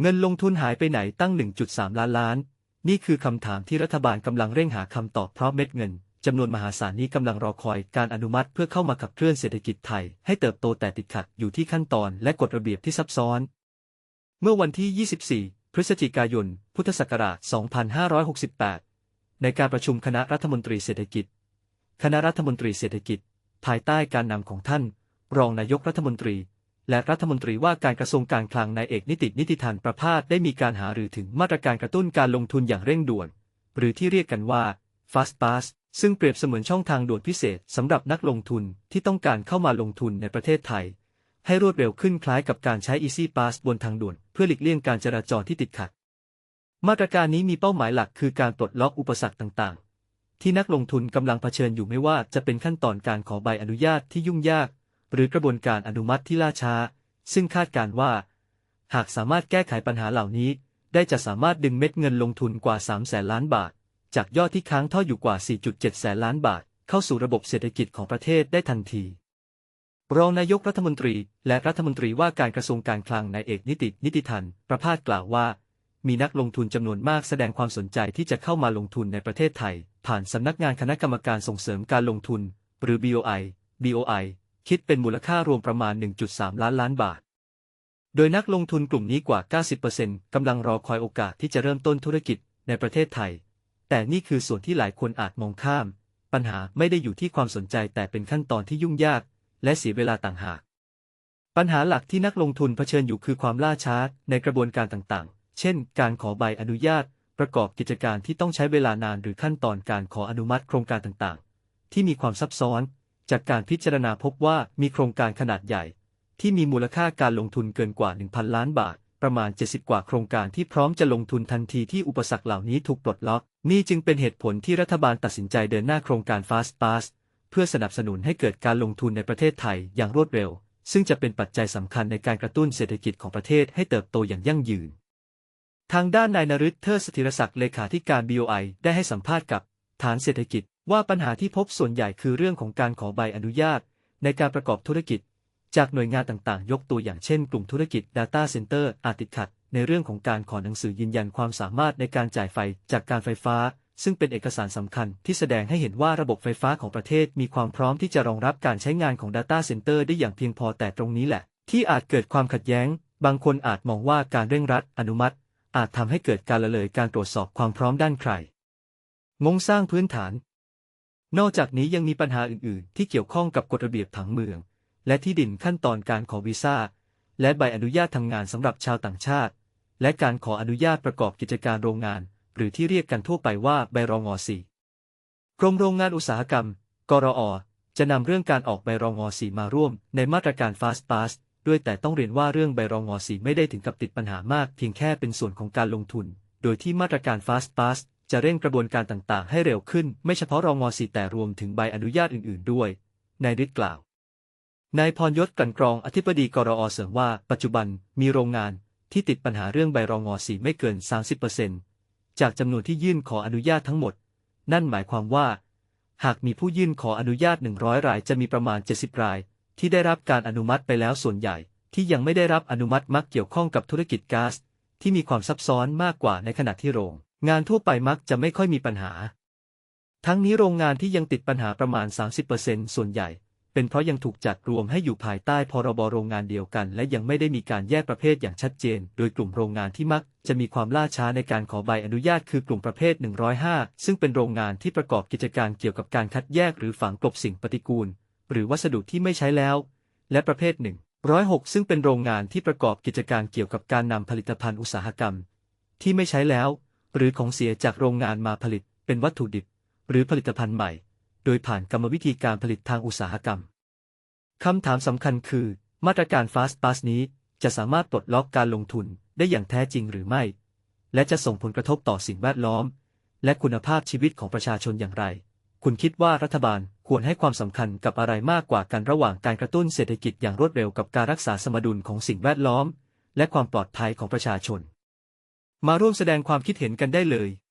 เงินลงทุนหายไปไหนตั้ง 1.3 ล้านล้าน นี่คือคำถามที่รัฐบาลกำลังเร่งหาคำตอบเพราะเม็ดเงินจำนวนมหาศาลนี้กำลังรอคอยการอนุมัติเพื่อเข้ามาขับเคลื่อนเศรษฐกิจไทย ให้เติบโตแต่ติดขัดอยู่ที่ขั้นตอนและกฎระเบียบที่ซับซ้อน เมื่อวันที่ 24 พฤศจิกายน พุทธศักราช 2568 ในการประชุมคณะรัฐมนตรีเศรษฐกิจ คณะรัฐมนตรีเศรษฐกิจ ภายใต้การนำของท่าน รองนายกรัฐมนตรี และรัฐมนตรีว่าการกระทรวงการคลังนายเอกนิตินิติธันประภาสได้มีการหารือถึงมาตรการกระตุ้นการลงทุนอย่างเร่งด่วน หรือที่เรียกกันว่า Fast Pass ซึ่งเปรียบเสมือนช่องทางด่วนพิเศษสำหรับนักลงทุนที่ต้องการเข้ามาลงทุนในประเทศไทย ให้รวดเร็วขึ้นคล้ายกับการใช้ Easy Pass บนทางด่วน เพื่อหลีกเลี่ยงการจราจรที่ติดขัด มาตรการนี้มีเป้าหมายหลักคือการปลดล็อกอุปสรรคต่างๆ ที่นักลงทุนกำลังเผชิญอยู่ไม่ว่าจะเป็นขั้นตอนการขอใบอนุญาตที่ยุ่งยาก หรือกระบวนการอนุมัติที่ล่าช้า ซึ่งคาดการว่า หากสามารถแก้ไขปัญหาเหล่านี้ ได้จะสามารถดึงเม็ดเงินลงทุนกว่า 3 แสนล้านบาท จากยอดที่ค้างท่ออยู่กว่า 4.7 แสนล้านบาท เข้าสู่ระบบเศรษฐกิจของประเทศได้ทันทีรองนายกรัฐมนตรี และรัฐมนตรีว่าการกระทรวงการคลังนายเอกนิติ นิติธัน ประภาสกล่าวว่า มีนักลงทุนจำนวนมากแสดงความสนใจที่จะเข้ามาลงทุนในประเทศไทย ผ่านสำนักงานคณะกรรมการส่งเสริมการลงทุน หรือ BOI BOI คิดเป็นมูลค่ารวมประมาณ 1.3 ล้านล้านบาท โดยนักลงทุนกลุ่มนี้กว่า 90%กำลังรอคอยโอกาสที่จะเริ่มต้นธุรกิจในประเทศไทย แต่นี่คือส่วนที่หลายคนอาจมองข้าม ปัญหาไม่ได้อยู่ที่ความสนใจแต่เป็นขั้นตอนที่ยุ่งยาก และเสียเวลาต่างหาก ปัญหาหลักที่นักลงทุนเผชิญอยู่คือความล่าช้าในกระบวนการต่างๆ เช่น การขอใบอนุญาต ประกอบกิจการที่ต้องใช้เวลานานหรือขั้นตอนการขออนุมัติโครงการต่างๆ ที่มีความซับซ้อน จากการพิจารณาพบว่ามีโครงการขนาดใหญ่ ที่มีมูลค่าการลงทุนเกินกว่า 1,000 ล้านบาท ประมาณ 70 กว่าโครงการที่พร้อมจะลงทุนทันทีที่อุปสรรคเหล่านี้ถูกปลดล็อก นี่จึงเป็นเหตุผลที่รัฐบาลตัดสินใจเดินหน้าโครงการ Fast Pass เพื่อสนับสนุนให้เกิดการลงทุนในประเทศไทยอย่างรวดเร็ว ซึ่งจะเป็นปัจจัยสำคัญในการกระตุ้นเศรษฐกิจของประเทศให้เติบโตอย่างยั่งยืน ทางด้านนายนฤทธิ์เทอสถิรศักดิ์เลขาธิการ BOI ได้ให้สัมภาษณ์กับฐานเศรษฐกิจ ว่าปัญหาที่พบส่วนใหญ่คือเรื่องของการขอใบอนุญาต ในการประกอบธุรกิจ จากหน่วยงานต่างๆ ยกตัวอย่างเช่น กลุ่มธุรกิจ Data Center อาจติดขัด ในเรื่องของการขอหนังสือยืนยันความสามารถในการจ่ายไฟจากการไฟฟ้า ซึ่งเป็นเอกสารสำคัญที่แสดงให้เห็นว่าระบบไฟฟ้าของประเทศมีความพร้อมที่จะรองรับการใช้งานของ Data Center ได้อย่างเพียงพอแต่ตรงนี้แหละ ที่อาจเกิดความขัดแย้ง บางคนอาจมองว่าการเร่งรัดอนุมัติ อาจทำให้เกิดการละเลยการตรวจสอบความพร้อมด้านใครงงสร้างพื้นฐาน นอกจากนี้ยังมีปัญหาอื่นๆ ที่เกี่ยวข้องกับกฎระเบียบผังเมือง และที่ดินขั้นตอนการขอวีซ่า และใบอนุญาตทำงานสำหรับชาวต่างชาติ และการขออนุญาตประกอบกิจการโรงงาน หรือที่เรียกกันทั่วไปว่าใบรองอสีกรมโรงงานอุตสาหกรรม กรอ จะนำเรื่องการออกใบรองอสีมาร่วม ในมาตรการ Fast Pass ด้วยแต่ต้องเรียนว่าเรื่องใบรองอสีไม่ได้ถึงกับติดปัญหามาก เพียงแค่เป็นส่วนของการลงทุน โดยที่มาตรการ Fast Pass จะเร่งกระบวนการต่างๆ ให้เร็วขึ้น ไม่เฉพาะรองอสีแต่รวมถึงใบอนุญาตอื่นๆ ด้วย นายฤทธิ์กล่าว นายพรยศกันกรองอธิบดีกรอเสริมว่า ปัจจุบันมีโรงงานที่ติดปัญหาเรื่องใบรองอสีไม่เกิน 30%จากจำนวนที่ยื่นขออนุญาตทั้งหมด นั่นหมายความว่า หากมีผู้ยื่นขออนุญาต 100 รายจะมีประมาณ 70 ราย ที่ได้รับการอนุมัติไปแล้วส่วนใหญ่ ที่ยังไม่ได้รับอนุมัติมักเกี่ยวข้องกับธุรกิจก๊าซที่มีความซับซ้อนมากกว่าในขณะที่โรง งานทั่วไปมักจะไม่ค่อยมีปัญหา ทั้งนี้โรงงานที่ยังติดปัญหาประมาณ 30%ส่วนใหญ่ เป็นเพราะยังถูกจัดรวมให้อยู่ภายใต้พรบโรงงานเดียวกัน และยังไม่ได้มีการแยกประเภทอย่างชัดเจน โดยกลุ่มโรงงานที่มักจะมีความล่าช้าในการขอใบอนุญาตคือกลุ่มประเภท 105 ซึ่งเป็นโรงงานที่ประกอบกิจการเกี่ยวกับการคัดแยกหรือฝังกลบสิ่งปฏิกูล หรือวัสดุที่ไม่ใช้แล้ว และประเภทหนึ่งร้อยหกซึ่งเป็นโรงงานที่ประกอบกิจการเกี่ยวกับการนำผลิตภัณฑ์อุตสาหกรรม ที่ไม่ใช้แล้ว หรือของเสียจากโรงงานมาผลิตเป็นวัตถุดิบ หรือผลิตภัณฑ์ใหม่ โดยผ่านกรรมวิธีการผลิตทางอุตสาหกรรมคำถามสำคัญคือ มาตรการ Fast Pass นี้จะสามารถปลดล็อกการลงทุนได้อย่างแท้จริงหรือไม่ และจะส่งผลกระทบต่อสิ่งแวดล้อม และคุณภาพชีวิตของประชาชนอย่างไร คุณคิดว่ารัฐบาลควรให้ความสำคัญกับอะไรมากกว่ากันระหว่างการกระตุ้นเศรษฐกิจอย่างรวดเร็วกับการรักษาสมดุลของสิ่งแวดล้อม และความปลอดภัยของประชาชน มาร่วมแสดงความคิดเห็นกันได้เลย